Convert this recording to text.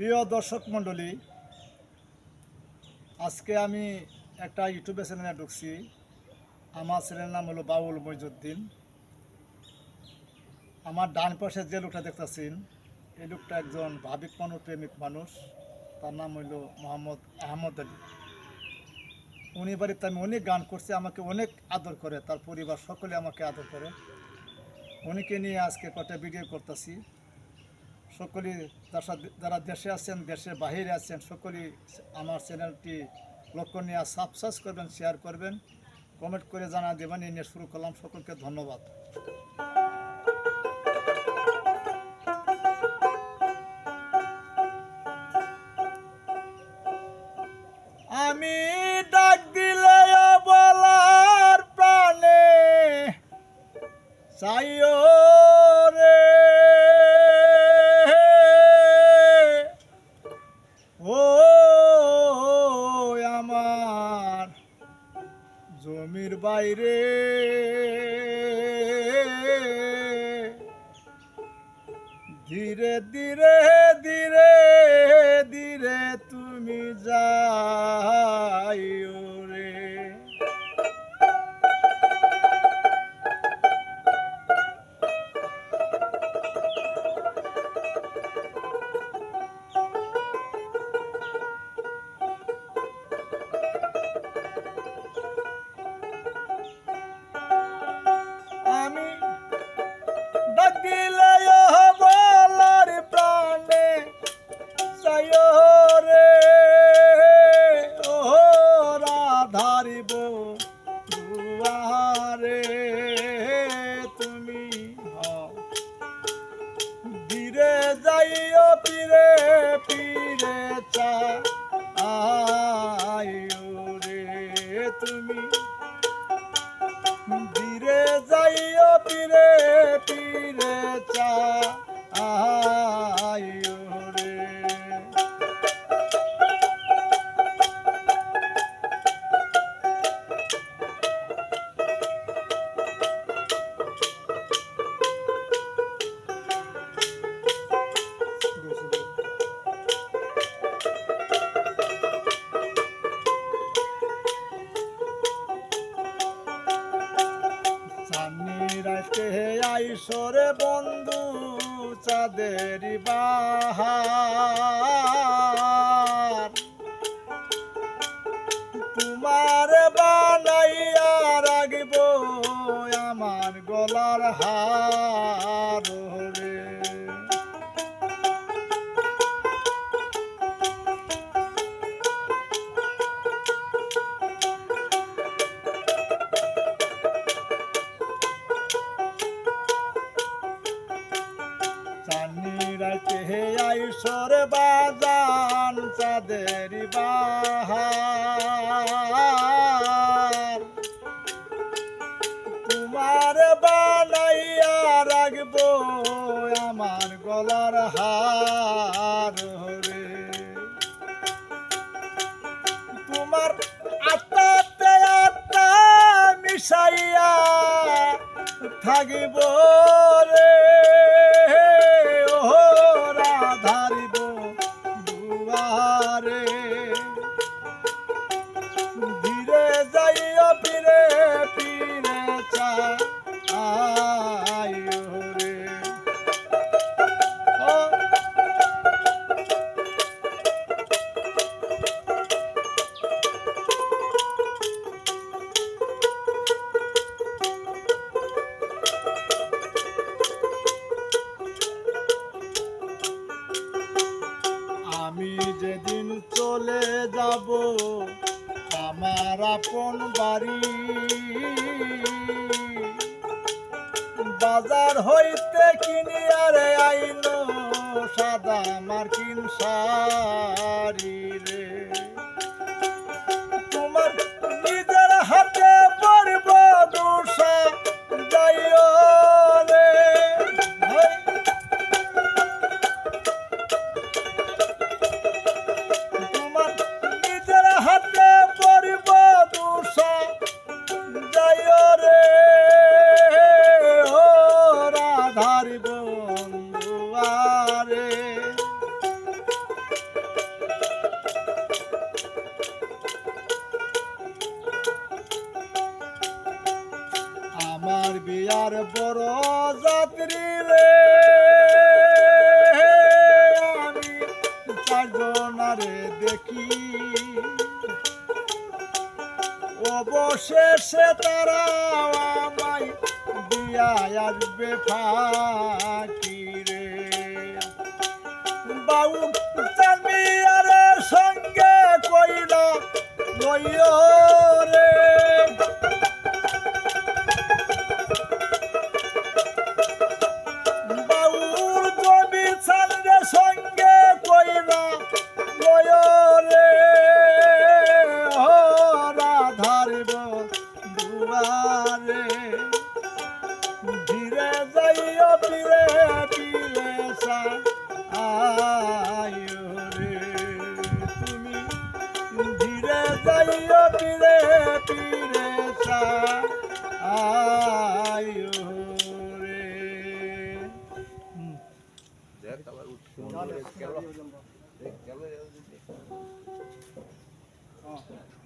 প্রিয় দর্শক মণ্ডলী, আজকে আমি একটা ইউটিউবে চ্যানেলে ঢুকছি। আমার চ্যানেলের নাম হলো বাউল মইজুদ্দিন। আমার ডান পাশে যে লোকটা দেখতেছেন, এই লোকটা একজন ভাবিক মানুষ প্রেমিক মানুষ। তার নাম হইল মোহাম্মদ আহমদ আলী। উনি বাড়িতে আমি অনেক গান করছি, আমাকে অনেক আদর করে, তার পরিবার সকলে আমাকে আদর করে। উনিকে নিয়ে আজকে কটা ভিডিও করতেছি। সকলে যারা- দেশে আছেন দেশের বাহিরে আছেন, সকলেই আমার চ্যানেলটি লক্ষ্য নিয়ে সাবস্ক্রাইব করবেন শেয়ার করবেন কমেন্ট করে জানা দেবেন, এই নিয়ে শুরু করলাম। সকলকে ধন্যবাদ। আমি ধীরে ধীরে ধীরে রে ও রাধারিব দুয়ারে, তুমি ধীরে যাইও পীরে পীরে চা আইও রে তুমি। ধীরে যাইও পীরে পীরে চা আইসরে বন্ধু চাঁদের বাহার। আইসর বাজান চাঁদের বাহার। তোমার বানাইয়া রাখব আমার গলার হার রে তোমার আত্মাতে আত্মা মিশাইয়া থাকিব। দুয়ারে আপন বাড়ি। বাজার হইতে কিনি আরে আইন সাদা মার্কিন শাড়ি। আর বড় যাত্রী রে। আমি চারজনারে দেখি। অবশেষে তারা মাই দিয়া আসবে ফাঁকি রে। বাবু চামিয়ারের সঙ্গে কইলা লইয়া Thank you.